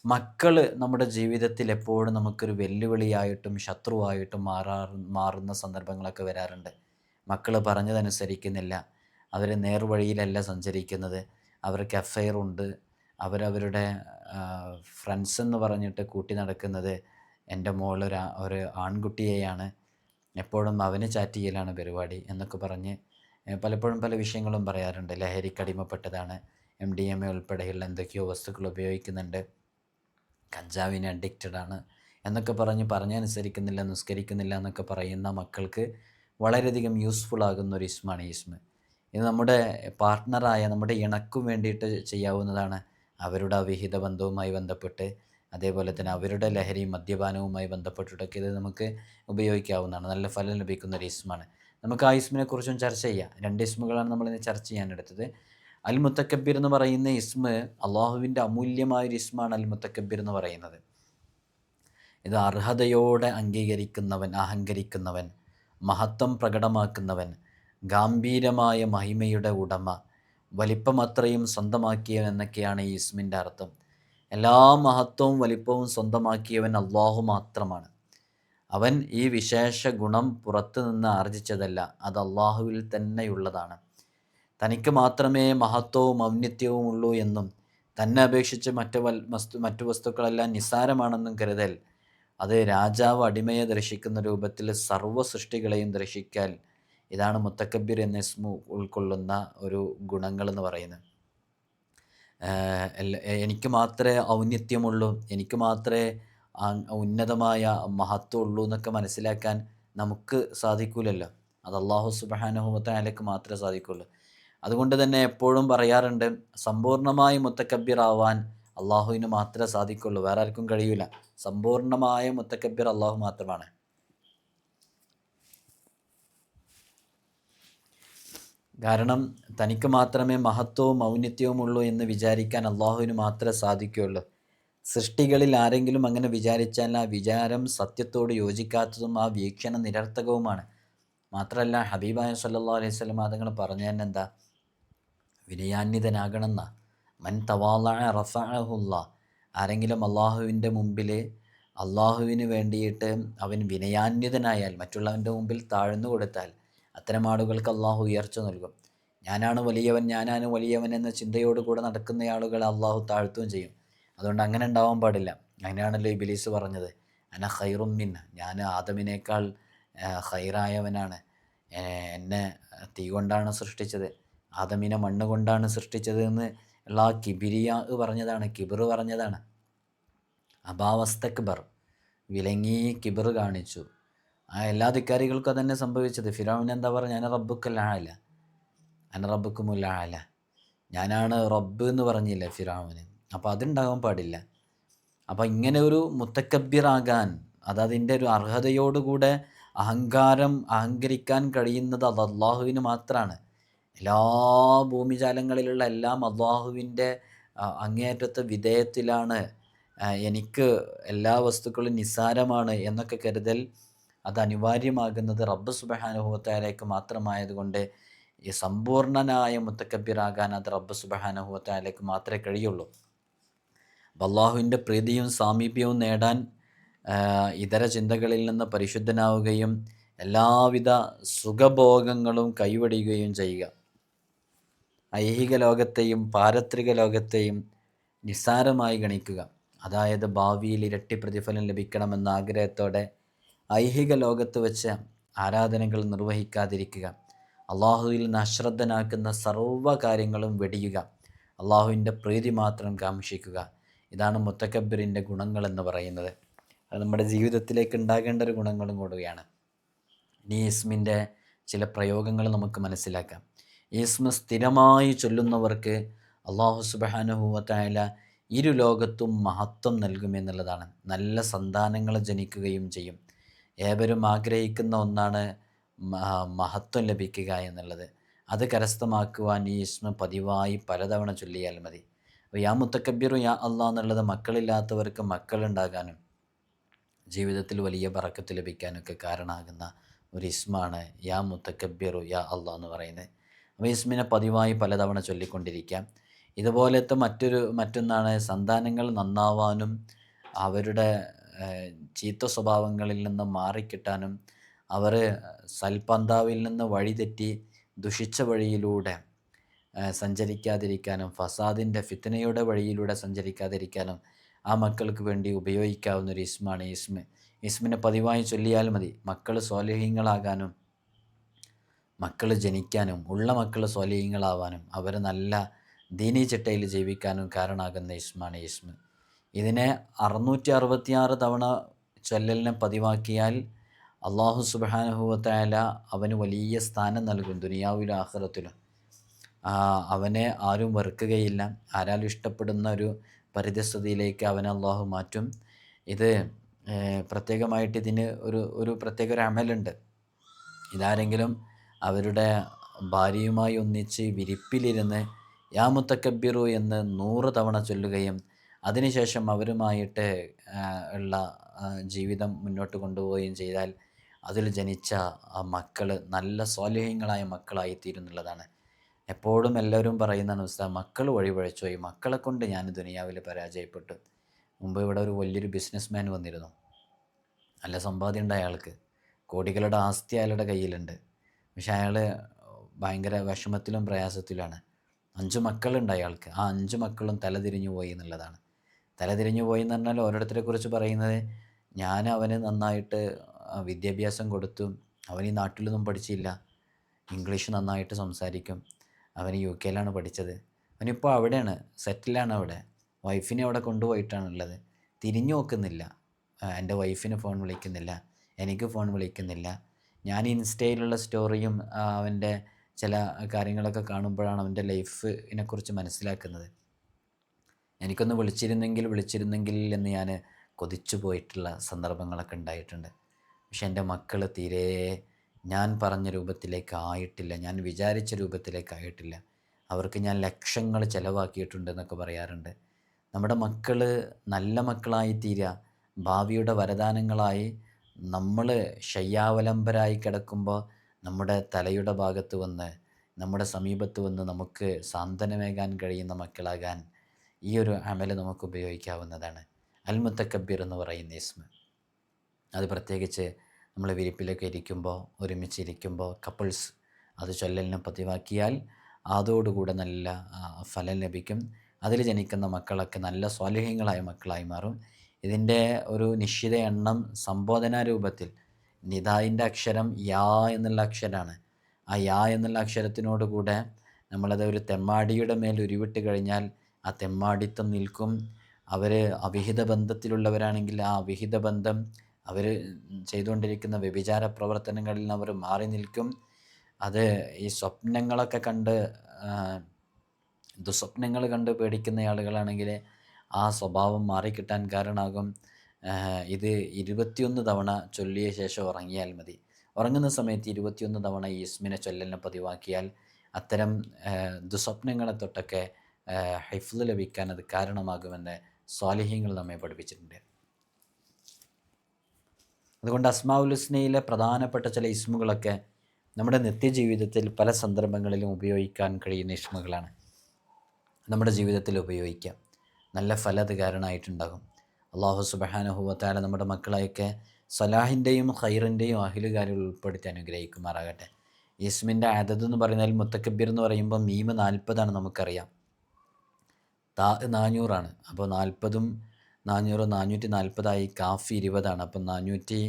മക്കൾ നമ്മുടെ ജീവിതത്തിൽ എപ്പോഴും നമുക്കൊരു വെല്ലുവിളിയായിട്ടും ശത്രുവായിട്ടും മാറാ മാറുന്ന സന്ദർഭങ്ങളൊക്കെ വരാറുണ്ട്. മക്കൾ പറഞ്ഞതനുസരിക്കുന്നില്ല. അവർ നേർവഴിയിലല്ല സഞ്ചരിക്കുന്നത്. അവർക്ക് ഉണ്ട് അവരവരുടെ ഫ്രണ്ട്സ് എന്ന് പറഞ്ഞിട്ട് കൂട്ടി നടക്കുന്നത് എന്റെ മോൾ ഒരു ഒരു ആൺകുട്ടിയെയാണ്. എപ്പോഴും അവന് ചാറ്റ് ചെയ്യലാണ് പരിപാടി എന്നൊക്കെ പറഞ്ഞ് പലപ്പോഴും പല വിഷയങ്ങളും പറയാറുണ്ട്. ലഹരിക്കടിമപ്പെട്ടതാണ് എം ഡി എം എ ഉൾപ്പെടെയുള്ള എന്തൊക്കെയോ വസ്തുക്കൾ ഉപയോഗിക്കുന്നുണ്ട്. കഞ്ചാവിന് അഡിക്റ്റഡ് ആണ് എന്നൊക്കെ പറഞ്ഞ് പറഞ്ഞനുസരിക്കുന്നില്ല നിസ്കരിക്കുന്നില്ല എന്നൊക്കെ പറയുന്ന മക്കൾക്ക് വളരെയധികം യൂസ്ഫുൾ ആകുന്ന ഒരു ഇസ്മാണ് ഈ ഇസ്മ ഇത് നമ്മുടെ പാർട്ട്ണറായ നമ്മുടെ ഇണക്കും വേണ്ടിയിട്ട് ചെയ്യാവുന്നതാണ്. അവരുടെ അവിഹിത ബന്ധവുമായി ബന്ധപ്പെട്ട് അതേപോലെ തന്നെ അവരുടെ ലഹരിയും മദ്യപാനവുമായി ബന്ധപ്പെട്ടിട്ടൊക്കെ ഇത് നമുക്ക് ഉപയോഗിക്കാവുന്നതാണ്. നല്ല ഫലം ലഭിക്കുന്ന ഒരു ഇസ്മാണ്. നമുക്ക് ആ ഇസ്മിനെ കുറിച്ചും ചർച്ച ചെയ്യാം. രണ്ട് ഇസ്മുകളാണ് നമ്മൾ ഇന്ന് ചർച്ച ചെയ്യാൻ എടുത്തത്. അൽ മുത്തക്കബീർ എന്ന് പറയുന്ന ഇസ്മ അള്ളാഹുവിന്റെ അമൂല്യമായ ഒരു ഇസ്മാണ് അൽ മുത്തക്കബീർ എന്ന് പറയുന്നത്. ഇത് അർഹതയോടെ അംഗീകരിക്കുന്നവൻ അഹങ്കരിക്കുന്നവൻ മഹത്വം പ്രകടമാക്കുന്നവൻ ഗാംഭീരമായ മഹിമയുടെ ഉടമ വലിപ്പമത്രയും സ്വന്തമാക്കിയവൻ എന്നൊക്കെയാണ് ഈ ഇസ്മിന്റെ അർത്ഥം. എല്ലാ മഹത്വവും വലിപ്പവും സ്വന്തമാക്കിയവൻ അള്ളാഹു മാത്രമാണ്. അവൻ ഈ വിശേഷ ഗുണം പുറത്തു നിന്ന് ആർജിച്ചതല്ല അത് അള്ളാഹുവിൽ തന്നെയുള്ളതാണ്. തനിക്ക് മാത്രമേ മഹത്വവും ഔന്നിത്യവും ഉള്ളൂ എന്നും തന്നെ അപേക്ഷിച്ച് മറ്റു വൽ വസ്തു മറ്റു വസ്തുക്കളെല്ലാം നിസ്സാരമാണെന്നും കരുതൽ അത് രാജാവ് അടിമയെ ദർശിക്കുന്ന രൂപത്തിൽ സർവ സൃഷ്ടികളെയും ദർശിക്കാൻ ഇതാണ് മുത്തക്കബിർ എന്ന ഇസ്മു ഉൾക്കൊള്ളുന്ന ഒരു ഗുണങ്ങൾ എന്ന് പറയുന്നത് എനിക്ക് മാത്രമേ ഔന്നിത്യമുള്ളൂ എനിക്ക് മാത്രമേ ഉന്നതമായ മഹത്വം ഉള്ളൂ എന്നൊക്കെ മനസ്സിലാക്കാൻ നമുക്ക് സാധിക്കൂലല്ലോ. അത് അള്ളാഹു സുബാനുഹുമത്തായാലേക്ക് മാത്രമേ സാധിക്കുള്ളൂ. അതുകൊണ്ട് തന്നെ എപ്പോഴും പറയാറുണ്ട് സമ്പൂർണമായി മുത്തക്കബിർ ആവാൻ അള്ളാഹുവിന് മാത്രമേ സാധിക്കുള്ളൂ വേറെ ആർക്കും കഴിയൂല. സമ്പൂർണമായ മുത്തക്കബിർ അള്ളാഹു മാത്രമാണ്. കാരണം തനിക്ക് മാത്രമേ മഹത്വവും ഔന്നത്യവും ഉള്ളൂ എന്ന് വിചാരിക്കാൻ അള്ളാഹുവിന് മാത്രമേ സാധിക്കുകയുള്ളൂ. സൃഷ്ടികളിൽ ആരെങ്കിലും അങ്ങനെ വിചാരിച്ചാൽ ആ വിചാരം സത്യത്തോട് യോജിക്കാത്തതും ആ വീക്ഷണം നിരർത്ഥകവുമാണ്. മാത്രമല്ല ഹബീബായ സല്ലാ അലൈഹി സ്വലം അതുങ്ങൾ പറഞ്ഞു തന്നെ എന്താ? വിനയാന്വിതനാകണമെന്ന. മൻ തവാല റഫഅഹുല്ല ആരെങ്കിലും അള്ളാഹുവിന്റെ മുമ്പിൽ അള്ളാഹുവിന് വേണ്ടിയിട്ട് അവൻ വിനയാന്വിതനായാൽ മറ്റുള്ളവന്റെ മുമ്പിൽ താഴ്ന്നു കൊടുത്താൽ അത്തരം ആളുകൾക്ക് അള്ളാഹു ഉയർച്ച നൽകും. ഞാനാണ് വലിയവൻ ഞാനാണ് വലിയവൻ എന്ന ചിന്തയോടുകൂടെ നടക്കുന്ന ആളുകളെ അള്ളാഹു താഴ്ത്തുകയും ചെയ്യും. അതുകൊണ്ട് അങ്ങനെ ഉണ്ടാവാൻ പാടില്ല. അങ്ങനെയാണല്ലോ ഇബിലീസ് പറഞ്ഞത്. അന ഖൈറും മിന്ന. ഞാൻ ആദമിനേക്കാൾ ഖൈറായവനാണ്. എന്നെ തീ കൊണ്ടാണ് സൃഷ്ടിച്ചത്. ആദമിനെ മണ്ണ് കൊണ്ടാണ് സൃഷ്ടിച്ചത് എന്ന് ഉള്ള ആ കിബിരിയ പറഞ്ഞതാണ് കിബിർ പറഞ്ഞതാണ്. അബാവസ്തക്ബർ വിലങ്ങി കിബിർ കാണിച്ചു. ആ എല്ലാ ധിക്കാരികൾക്കും അതന്നെ സംഭവിച്ചത്. ഫിറോവിന് എന്താ പറയുക ഞാൻ റബ്ബുക്കല്ല അന റബ്ബുക്കുമുല്ല ഞാനാണ് റബ്ബ് എന്ന് പറഞ്ഞില്ല ഫിറാവിന് അപ്പോൾ അതുണ്ടാകാൻ പാടില്ല. അപ്പോൾ ഇങ്ങനെ ഒരു മുത്തക്കബ്യറാകാൻ അതതിന്റെ ഒരു അർഹതയോടുകൂടെ അഹങ്കാരം അഹങ്കരിക്കാൻ കഴിയുന്നത് അത് അള്ളാഹുവിന് മാത്രമാണ് എല്ലാ ഭൂമിജാലങ്ങളിലുള്ള എല്ലാം അള്ളാഹുവിന്റെ അങ്ങേയറ്റത്തെ വിധേയത്തിലാണ് എനിക്ക് എല്ലാ വസ്തുക്കളും നിസ്സാരമാണ് എന്നൊക്കെ കരുതൽ അത് അനിവാര്യമാകുന്നത് റബ്ബ് സുബഹാനുഭവത്താലേക്ക് മാത്രമായതുകൊണ്ട് ഈ സമ്പൂർണനായ മുത്തക്കബിറാകാൻ അത് റബ്ബ് സുബഹാനുഭവത്താലേക്ക് മാത്രമേ കഴിയുള്ളൂ. അള്ളാഹുവിന്റെ പ്രീതിയും സാമീപ്യവും നേടാൻ ഇതര ചിന്തകളിൽ നിന്ന് പരിശുദ്ധനാവുകയും എല്ലാവിധ സുഖഭോഗങ്ങളും കൈവടിയുകയും ചെയ്യുക. ഐഹിക ലോകത്തെയും പാരത്രിക ലോകത്തെയും നിസ്സാരമായി ഗണിക്കുക. അതായത് ഭാവിയിൽ ഇരട്ടി പ്രതിഫലം ലഭിക്കണമെന്ന ആഗ്രഹത്തോടെ ഐഹിക ലോകത്ത് വെച്ച് ആരാധനകൾ നിർവഹിക്കാതിരിക്കുക. അള്ളാഹുവിൽ നിന്ന് അശ്രദ്ധനാക്കുന്ന സർവ കാര്യങ്ങളും വെടിയുക. അള്ളാഹുവിന്റെ പ്രീതി മാത്രം കാംക്ഷിക്കുക. ഇതാണ് മുത്തക്കബിറിന്റെ ഗുണങ്ങൾ എന്ന് പറയുന്നത്. അത് നമ്മുടെ ജീവിതത്തിലേക്ക് ഉണ്ടാകേണ്ട ഒരു ഗുണങ്ങളും കൂടുകയാണ് ഇനി ഇസ്മിന്റെ ചില പ്രയോഗങ്ങൾ നമുക്ക് മനസ്സിലാക്കാം. ഈസ്മ സ്ഥിരമായി ചൊല്ലുന്നവർക്ക് അള്ളാഹു സുബാനുഭൂവത്തായ ഇരു ലോകത്തും മഹത്വം നൽകുമെന്നുള്ളതാണ് നല്ല സന്താനങ്ങൾ ജനിക്കുകയും ചെയ്യും. ഏവരും ആഗ്രഹിക്കുന്ന ഒന്നാണ് മഹത്വം ലഭിക്കുക എന്നുള്ളത്. അത് കരസ്ഥമാക്കുവാൻ ഈ ഇസ്മ പതിവായി പലതവണ ചൊല്ലിയാൽ മതി. അപ്പോൾ യാ മുത്തക്കബിറു യാ അള്ളാ എന്നുള്ളത് മക്കളില്ലാത്തവർക്ക് മക്കളുണ്ടാകാനും ജീവിതത്തിൽ വലിയ പറക്കത്ത് ലഭിക്കാനൊക്കെ കാരണമാകുന്ന ഒരു ഇസ്മാണ് യാ മുത്തക്കബീറു യാ അള്ളാ എന്ന് പറയുന്നത്. അപ്പോൾ ഇസ്മിനെ പതിവായി പലതവണ ചൊല്ലിക്കൊണ്ടിരിക്കാം. ഇതുപോലത്തെ മറ്റൊരു മറ്റൊന്നാണ് സന്താനങ്ങൾ നന്നാവാനും അവരുടെ ചീത്ത സ്വഭാവങ്ങളിൽ നിന്ന് മാറിക്കിട്ടാനും അവർ സൽപന്താവിൽ നിന്ന് വഴിതെറ്റി ദുഷിച്ച വഴിയിലൂടെ സഞ്ചരിക്കാതിരിക്കാനും ഫസാദിന്റെ ഫിത്തനയുടെ വഴിയിലൂടെ സഞ്ചരിക്കാതിരിക്കാനും ആ മക്കൾക്ക് വേണ്ടി ഉപയോഗിക്കാവുന്ന ഒരു ഇസ്മാണ്. ഇസ്മ ഇസ്മിനെ പതിവായി ചൊല്ലിയാൽ മതി. മക്കൾ സ്വാലിഹ്യങ്ങളാകാനും മക്കൾ ജനിക്കാനും ഉള്ള മക്കൾ സ്വാലിഹ്യങ്ങളാവാനും അവരെ നല്ല ദീനീ ചിട്ടയിൽ ജീവിക്കാനും കാരണമാകുന്ന ഇസ്മാണ്. ഇസ്മ ഇതിനെ അറുന്നൂറ്റി അറുപത്തിയാറ് തവണ ചൊല്ലലിനെ പതിവാക്കിയാൽ അള്ളാഹു സുബാനുഭവത്തായാല അവന് വലിയ സ്ഥാനം നൽകും ദുനിയാവിലും ആഹ്റത്തിലും. അവനെ ആരും വെറുക്കുകയില്ല. ആരാലും ഇഷ്ടപ്പെടുന്ന ഒരു പരിതസ്ഥിതിയിലേക്ക് അവനെ അള്ളാഹു മാറ്റും. ഇത് പ്രത്യേകമായിട്ട് ഇതിന് ഒരു ഒരു പ്രത്യേക ഒരു അമലുണ്ട്. ഇതാരെങ്കിലും അവരുടെ ഭാര്യയുമായി ഒന്നിച്ച് വിരിപ്പിലിരുന്ന് യാ മുത്തക്കബിറു എന്ന് നൂറ് തവണ ചൊല്ലുകയും അതിനുശേഷം അവരുമായിട്ട് ഉള്ള ജീവിതം മുന്നോട്ട് കൊണ്ടുപോവുകയും ചെയ്താൽ അതിൽ ജനിച്ച മക്കൾ നല്ല സ്വാലിഹ്യങ്ങളായ മക്കളായിത്തീരുന്നുള്ളതാണ്. എപ്പോഴും എല്ലാവരും പറയുന്നതാണ് ഉസ്താദ് മക്കൾ വഴിപഴച്ചുപോയി മക്കളെ കൊണ്ട് ഞാൻ ദുനിയാവിൽ പരാജയപ്പെട്ടു. മുമ്പ് ഇവിടെ ഒരു വലിയൊരു ബിസിനസ്മാൻ വന്നിരുന്നു. നല്ല സമ്പാദ്യം ഉണ്ട് അയാൾക്ക് കോടികളുടെ ആസ്തി അയാളുടെ കയ്യിലുണ്ട്. പക്ഷെ അയാൾ ഭയങ്കര വിഷമത്തിലും പ്രയാസത്തിലാണ് അഞ്ച് മക്കളുണ്ട് അയാൾക്ക്. ആ അഞ്ച് മക്കളും തലതിരിഞ്ഞു പോയി എന്നുള്ളതാണ്. തലതിരിഞ്ഞു എന്ന് പറഞ്ഞാൽ ഓരോരുത്തരെ കുറിച്ച് പറയുന്നത് ഞാൻ അവന് നന്നായിട്ട് വിദ്യാഭ്യാസം കൊടുത്തു അവൻ ഈ നാട്ടിലൊന്നും പഠിച്ചില്ല. ഇംഗ്ലീഷ് നന്നായിട്ട് സംസാരിക്കും. അവൻ യു കെയിലാണ് പഠിച്ചത്. അവനിപ്പോൾ അവിടെയാണ് സെറ്റിലാണ് അവിടെ. വൈഫിനെ അവിടെ കൊണ്ടുപോയിട്ടാണുള്ളത്. തിരിഞ്ഞു നോക്കുന്നില്ല. എന്റെ വൈഫിന് ഫോൺ വിളിക്കുന്നില്ല. എനിക്ക് ഫോൺ വിളിക്കുന്നില്ല. ഞാൻ ഇൻസ്റ്റയിലുള്ള സ്റ്റോറിയും അവന്റെ ചില കാര്യങ്ങളൊക്കെ കാണുമ്പോഴാണ് അവന്റെ ലൈഫിനെക്കുറിച്ച് മനസ്സിലാക്കുന്നത്. എനിക്കൊന്ന് വിളിച്ചിരുന്നെങ്കിൽ വിളിച്ചിരുന്നെങ്കിൽ എന്ന് ഞാൻ കൊതിച്ചു പോയിട്ടുള്ള സന്ദർഭങ്ങളൊക്കെ ഉണ്ടായിട്ടുണ്ട്. പക്ഷെ എന്റെ മക്കൾ തീരെ ഞാൻ പറഞ്ഞ രൂപത്തിലേക്ക് ആയിട്ടില്ല. ഞാൻ വിചാരിച്ച രൂപത്തിലേക്ക് ആയിട്ടില്ല. അവർക്ക് ഞാൻ ലക്ഷങ്ങൾ ചിലവാക്കിയിട്ടുണ്ടെന്നൊക്കെ പറയാറുണ്ട്. നമ്മുടെ മക്കൾ നല്ല മക്കളായി തീരുക ഭാവിയുടെ വരദാനങ്ങളായി നമ്മൾ ശയ്യാവലംബരായി കിടക്കുമ്പോൾ നമ്മുടെ തലയുടെ ഭാഗത്ത് വന്ന് നമ്മുടെ സമീപത്ത് വന്ന് നമുക്ക് സാന്ത്വനമേകാൻ കഴിയുന്ന മക്കളാകാൻ ഈ ഒരു അമൽ നമുക്ക് ഉപയോഗിക്കാവുന്നതാണ്. അൽമുത്തക്കബീർ എന്ന് പറയുന്ന ഇസ്മ. അത് പ്രത്യേകിച്ച് നമ്മൾ വിരിപ്പിലൊക്കെ ഇരിക്കുമ്പോൾ ഒരുമിച്ച് ഇരിക്കുമ്പോൾ കപ്പിൾസ് അത് ചൊല്ലലിനെ പതിവാക്കിയാൽ അതോടുകൂടെ നല്ല ഫലം ലഭിക്കും. അതിൽ ജനിക്കുന്ന മക്കളൊക്കെ നല്ല സ്വാലിഹ്യങ്ങളായ മക്കളായി മാറും. ഇതിന്റെ ഒരു നിശ്ചിത എണ്ണം സംബോധനാ രൂപത്തിൽ നിതായിന്റെ അക്ഷരം യാ എന്നുള്ള അക്ഷരമാണ് ആ യാ എന്നുള്ള അക്ഷരത്തിനോടുകൂടെ നമ്മളത് ഒരു തെമ്മാടിയുടെ മേൽ ഉരുവിട്ട് കഴിഞ്ഞാൽ ആ തെമ്മാടിത്തം നിൽക്കും. അവർ അവിഹിത ബന്ധത്തിലുള്ളവരാണെങ്കിൽ ആ അവിഹിത ബന്ധം അവർ ചെയ്തുകൊണ്ടിരിക്കുന്ന വ്യഭിചാര പ്രവർത്തനങ്ങളിൽ നിന്ന് അവർ മാറി നിൽക്കും. അത് ഈ സ്വപ്നങ്ങളൊക്കെ കണ്ട് ദുസ്വപ്നങ്ങൾ കണ്ട് പേടിക്കുന്ന ആളുകളാണെങ്കിൽ ആ സ്വഭാവം മാറിക്കിട്ടാൻ കാരണമാകും. ഇത് ഇരുപത്തിയൊന്ന് തവണ ചൊല്ലിയ ശേഷം ഉറങ്ങിയാൽ മതി. ഉറങ്ങുന്ന സമയത്ത് ഇരുപത്തിയൊന്ന് തവണ ഈ ഇസ്മിനെ ചൊല്ലലിനെ പതിവാക്കിയാൽ അത്തരം ദുസ്വപ്നങ്ങളെ തൊട്ടൊക്കെ ഹൈഫ്ല് ലഭിക്കാൻ അത് കാരണമാകുമെന്ന് സ്വാലിഹ്യങ്ങൾ നമ്മെ പഠിപ്പിച്ചിട്ടുണ്ട്. അതുകൊണ്ട് അസ്മാഉൽ ഹുസ്നയിലെ പ്രധാനപ്പെട്ട ചില ഇസ്മുകളൊക്കെ നമ്മുടെ നിത്യജീവിതത്തിൽ പല സന്ദർഭങ്ങളിലും ഉപയോഗിക്കാൻ കഴിയുന്ന ഇസ്മുകളാണ്. നമ്മുടെ ജീവിതത്തിൽ ഉപയോഗിക്കാം. നല്ല ഫലത് കാരണമായിട്ടുണ്ടാകും അള്ളാഹു സുബഹാനുഹുവത്താല നമ്മുടെ മക്കളെയൊക്കെ സലാഹിന്റെയും ഖൈറിന്റെയും അഹിലുകാരിൽ ഉൾപ്പെടുത്തി അനുഗ്രഹിക്കുമാറാകട്ടെ. ഇസ്മിന്റെ അതത് എന്ന് പറയുന്നതിൽ മുത്തക്കബീർ എന്ന് പറയുമ്പോൾ മീമ് നാൽപ്പതാണ് നമുക്കറിയാം. താ നാനൂറാണ്. അപ്പോൾ നാൽപ്പതും നാനൂറ് നാനൂറ്റി നാൽപ്പതായി കാഫി ഇരുപതാണ്. അപ്പം നാനൂറ്റി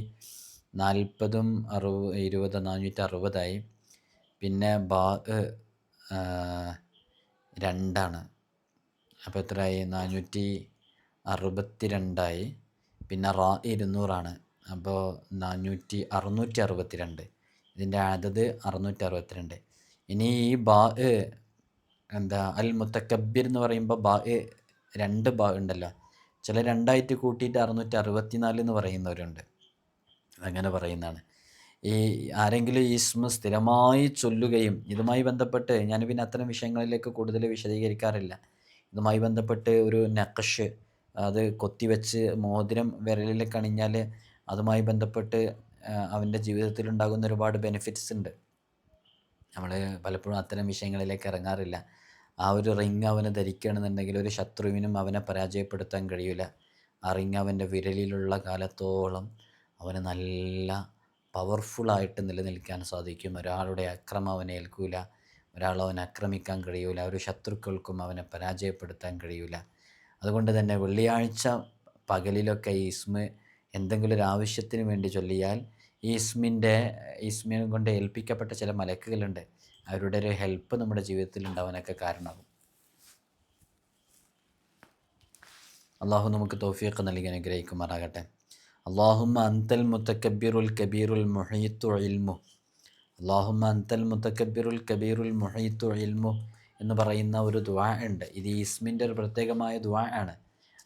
നാൽപ്പതും അറുപ ഇരുപത് നാനൂറ്റി അറുപതായി പിന്നെ ബാ രണ്ടാണ്. അപ്പോൾ എത്രയായി? നാനൂറ്റി അറുപത്തി രണ്ടായി പിന്നെ റാ ഇരുന്നൂറാണ്. അപ്പോൾ നാനൂറ്റി അറുന്നൂറ്റി അറുപത്തി രണ്ട് ഇതിന്റെ അതത് അറുന്നൂറ്റി അറുപത്തി രണ്ട് ഇനി ഈ ബാ എന്താ അൽ മുത്തക്കബിർ എന്ന് പറയുമ്പോൾ ബാ രണ്ട് ബാ ഉണ്ടല്ലോ. ചില രണ്ടായിട്ട് കൂട്ടിയിട്ട് അറുന്നൂറ്റി അറുപത്തി നാല് എന്ന് പറയുന്നവരുണ്ട്. അങ്ങനെ പറയുന്നതാണ്. ഈ ആരെങ്കിലും ഈ ഇസ്മ സ്ഥിരമായി ചൊല്ലുകയും ഇതുമായി ബന്ധപ്പെട്ട് ഞാൻ പിന്നെ അത്തരം വിഷയങ്ങളിലേക്ക് കൂടുതൽ വിശദീകരിക്കാറില്ല. ഇതുമായി ബന്ധപ്പെട്ട് ഒരു നഖഷ് അത് കൊത്തിവെച്ച് മോതിരം വിരലിൽ കണിഞ്ഞാൽ അതുമായി ബന്ധപ്പെട്ട് അവന്റെ ജീവിതത്തിൽ ഉണ്ടാകുന്ന ഒരുപാട് ബെനിഫിറ്റ്സ് ഉണ്ട്. നമ്മൾ പലപ്പോഴും അത്തരം വിഷയങ്ങളിലേക്ക് ഇറങ്ങാറില്ല. ആ ഒരു റിങ് അവന് ധരിക്കുകയാണെന്നുണ്ടെങ്കിൽ ഒരു ശത്രുവിനും അവനെ പരാജയപ്പെടുത്താൻ കഴിയില്ല ആ റിങ് അവന്റെ വിരലിലുള്ള കാലത്തോളം അവന് നല്ല പവർഫുള്ളായിട്ട് നിലനിൽക്കാൻ സാധിക്കും. ഒരാളുടെ അക്രമം അവനെ ഏൽക്കൂല. ഒരാൾ അവനെ ആക്രമിക്കാൻ കഴിയൂല. ഒരു ശത്രുക്കൾക്കും അവനെ പരാജയപ്പെടുത്താൻ കഴിയൂല. അതുകൊണ്ട് തന്നെ വെള്ളിയാഴ്ച പകലിലൊക്കെ ഈ ഇസ്മ എന്തെങ്കിലും ഒരു ആവശ്യത്തിന് വേണ്ടി ചൊല്ലിയാൽ ഈ ഈസ്മിൻ കൊണ്ട് ഏൽപ്പിക്കപ്പെട്ട ചില മലക്കുകളുണ്ട്. അവരുടെ ഒരു ഹെൽപ്പ് നമ്മുടെ ജീവിതത്തിൽ ഉണ്ടാവാനൊക്കെ കാരണമാകും. അള്ളാഹു നമുക്ക് തോഫിയൊക്കെ നൽകി അനുഗ്രഹിക്കുമാറാകട്ടെ. അള്ളാഹുമ്മ അന്തൽ മുത്തക്കബീറുൽ കബീറുൽ മൊഹീത്തു ഇൽമു. അള്ളാഹുമ്മ അന്തൽ മുത്തക്കബീറുൽ കബീറുൽ മൊഹീത്തു ഇൽമു എന്ന് പറയുന്ന ഒരു ദ്വാ ഉണ്ട്. ഇത് ഈസ്മിന്റെ ഒരു പ്രത്യേകമായ ദ്വാ ആണ്.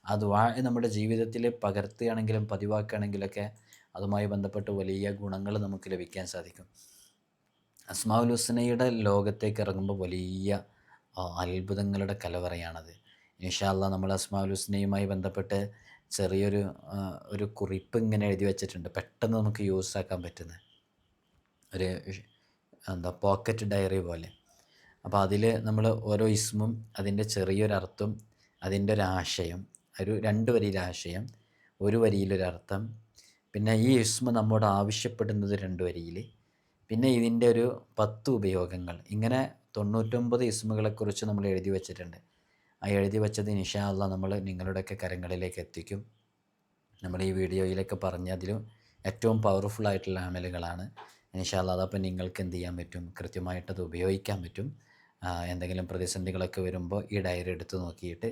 ആ ദ്വാ നമ്മുടെ ജീവിതത്തിൽ പകർത്തുകയാണെങ്കിലും പതിവാക്കുകയാണെങ്കിലൊക്കെ അതുമായി ബന്ധപ്പെട്ട് വലിയ ഗുണങ്ങൾ നമുക്ക് ലഭിക്കാൻ സാധിക്കും. അസ്മാഉൽ ഹുസ്നയുടെ ലോകത്തേക്ക് ഇറങ്ങുമ്പോൾ വലിയ അത്ഭുതങ്ങളുടെ കലവറയാണത്. ഇൻഷാല്ല നമ്മൾ അസ്മാഉൽ ഹുസ്നയുമായി ബന്ധപ്പെട്ട് ചെറിയൊരു ഒരു കുറിപ്പ് ഇങ്ങനെ എഴുതി വെച്ചിട്ടുണ്ട്. പെട്ടെന്ന് നമുക്ക് യൂസ് ആക്കാൻ പറ്റുന്ന ഒരു എന്താ പോക്കറ്റ് ഡയറി പോലെ. അപ്പോൾ അതിൽ നമ്മൾ ഓരോ ഇസ്മും അതിന്റെ ചെറിയൊരർത്ഥം അതിന്റെ ഒരാശയം ഒരു രണ്ട് വരിയിലെ ആശയം ഒരു വരിയിലൊരർത്ഥം പിന്നെ ഈ ഇസ്മ നമ്മോട് ആവശ്യപ്പെടുന്നത് രണ്ട് വരിയിൽ പിന്നെ ഇതിന്റെ ഒരു പത്ത് ഉപയോഗങ്ങൾ. ഇങ്ങനെ തൊണ്ണൂറ്റൊമ്പത് ഇസ്മുകളെക്കുറിച്ച് നമ്മൾ എഴുതി വച്ചിട്ടുണ്ട്. ആ എഴുതി വെച്ചത് ഇൻഷാ അള്ളാ നമ്മൾ നിങ്ങളുടെയൊക്കെ കരങ്ങളിലേക്ക് എത്തിക്കും. നമ്മൾ ഈ വീഡിയോയിലൊക്കെ പറഞ്ഞതിലും ഏറ്റവും പവർഫുൾ ആയിട്ടുള്ള അമലുകളാണ്. ഇൻഷാല്ല അതപ്പോൾ നിങ്ങൾക്ക് എന്ത് ചെയ്യാൻ പറ്റും? കൃത്യമായിട്ടത് ഉപയോഗിക്കാൻ പറ്റും. എന്തെങ്കിലും പ്രതിസന്ധികളൊക്കെ വരുമ്പോൾ ഈ ഡയറി എടുത്ത് നോക്കിയിട്ട്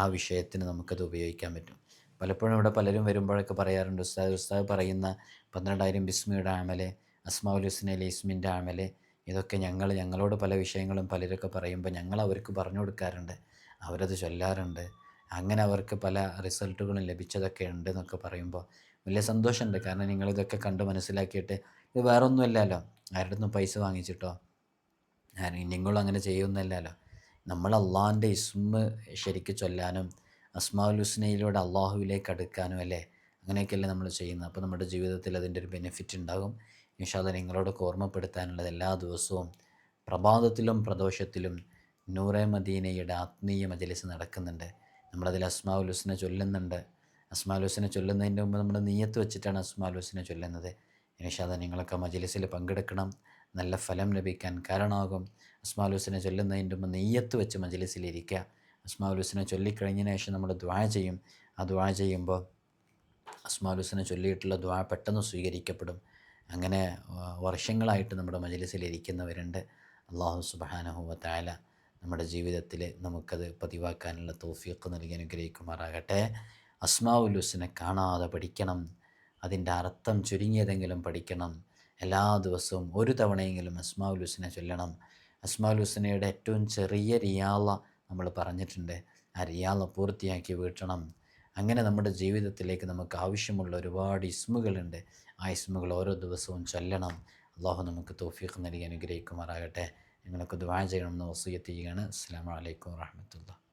ആ വിഷയത്തിന് നമുക്കത് ഉപയോഗിക്കാൻ പറ്റും. പലപ്പോഴും ഇവിടെ പലരും വരുമ്പോഴൊക്കെ പറയാറുണ്ട് ഉസ്താദ് ഉസ്താദ് പറയുന്ന പന്ത്രണ്ടായിരം ബിസ്മിയുടെ ആമൽ അസ്മാഉൽ അലി ഇസ്മിന്റെ ആമൽ ഇതൊക്കെ ഞങ്ങൾ ഞങ്ങളോട് പല വിഷയങ്ങളും പലരൊക്കെ പറയുമ്പോൾ ഞങ്ങൾ അവർക്ക് പറഞ്ഞു കൊടുക്കാറുണ്ട് അവരത് ചൊല്ലാറുണ്ട്. അങ്ങനെ അവർക്ക് പല റിസൾട്ടുകളും ലഭിച്ചതൊക്കെ ഉണ്ട് എന്നൊക്കെ പറയുമ്പോൾ വലിയ സന്തോഷമുണ്ട്. കാരണം നിങ്ങളിതൊക്കെ കണ്ട് മനസ്സിലാക്കിയിട്ട് ഇത് വേറൊന്നുമല്ലല്ലോ ആരുടെ നിന്നും പൈസ വാങ്ങിച്ചിട്ടോ? നിങ്ങളും അങ്ങനെ ചെയ്യുന്നല്ലല്ലോ നമ്മൾ അള്ളാഹിന്റെ ഇസ്മ ശരിക്ക് ചൊല്ലാനും അസ്മാഉൽ ഹുസ്നയിലൂടെ അള്ളാഹുവിലേക്ക് അടുക്കാനും അല്ലേ? അങ്ങനെയൊക്കെയല്ലേ നമ്മൾ ചെയ്യുന്നത്. അപ്പോൾ നമ്മുടെ ജീവിതത്തിൽ അതിന്റെ ഒരു ബെനിഫിറ്റ് ഉണ്ടാകും. ഇൻഷാദ് നിങ്ങളോടൊക്കെ ഓർമ്മപ്പെടുത്താനുള്ളത് എല്ലാ ദിവസവും പ്രഭാതത്തിലും പ്രദോഷത്തിലും നൂറെ മദീനയുടെ ആത്മീയ മജലിസ് നടക്കുന്നുണ്ട്. നമ്മളതിൽ അസ്മാഉൽ ഹുസ്ന ചൊല്ലുന്നുണ്ട്. അസ്മാഉൽ ഹുസ്ന ചൊല്ലുന്നതിന്റെ മുമ്പ് നമ്മുടെ നീയത്ത് വെച്ചിട്ടാണ് അസ്മാഉൽ ഹുസ്ന ചൊല്ലുന്നത്. ഇൻഷാദ് നിങ്ങളൊക്കെ മജലിസിൽ പങ്കെടുക്കണം. നല്ല ഫലം ലഭിക്കാൻ കാരണമാകും. അസ്മാഉൽ ഹുസ്ന ചൊല്ലുന്നതിന്റെ മുമ്പ് നെയ്യത്ത് വെച്ച് മജലിസിലിരിക്കുക അസ്മാഉൽ ഹുസ്ന ചൊല്ലിക്കഴിഞ്ഞതിന് ശേഷം നമ്മൾ ദ്വാ ചെയ്യും. ആ ദ്വാ ചെയ്യുമ്പോൾ അസ്മാഉൽ ഹുസ്ന ചൊല്ലിയിട്ടുള്ള ദ്വാ പെട്ടെന്ന് സ്വീകരിക്കപ്പെടും. അങ്ങനെ വർഷങ്ങളായിട്ട് നമ്മുടെ മജലിസിൽ മജലിസിലിരിക്കുന്നവരുണ്ട് അള്ളാഹു സുബാനഹു വത്തായ നമ്മുടെ ജീവിതത്തിൽ നമുക്കത് പതിവാക്കാനുള്ള തോഫിയൊക്കെ നൽകി അനുഗ്രഹിക്കുമാറാകട്ടെ. അസ്മാഉൽ ഹുസ്നെ കാണാതെ പഠിക്കണം. അതിന്റെ അർത്ഥം ചുരുങ്ങിയതെങ്കിലും പഠിക്കണം. എല്ലാ ദിവസവും ഒരു തവണയെങ്കിലും അസ്മാഉൽ ഹുസ്നെ ചൊല്ലണം. അസ്മാഉൽ ഹുസ്നയുടെ ഏറ്റവും ചെറിയ റിയാള നമ്മൾ പറഞ്ഞിട്ടുണ്ട്. ആ പൂർത്തിയാക്കി വീട്ടണം. അങ്ങനെ നമ്മുടെ ജീവിതത്തിലേക്ക് നമുക്ക് ആവശ്യമുള്ള ഒരുപാട് ഇസ്മുകളുണ്ട്. ആ ഇസ്മുകൾ ഓരോ ദിവസവും ചൊല്ലണം. അള്ളാഹു നമുക്ക് തോഫീഖ് നൽകി അനുഗ്രഹിക്കുമാറാകട്ടെ. നിങ്ങളൊക്കെ ദുആ ചെയ്യണമെന്ന് വസൂയത്ത് ചെയ്യുകയാണ്. അസ്സാം വലൈക്കും വാഹമത്തുള്ള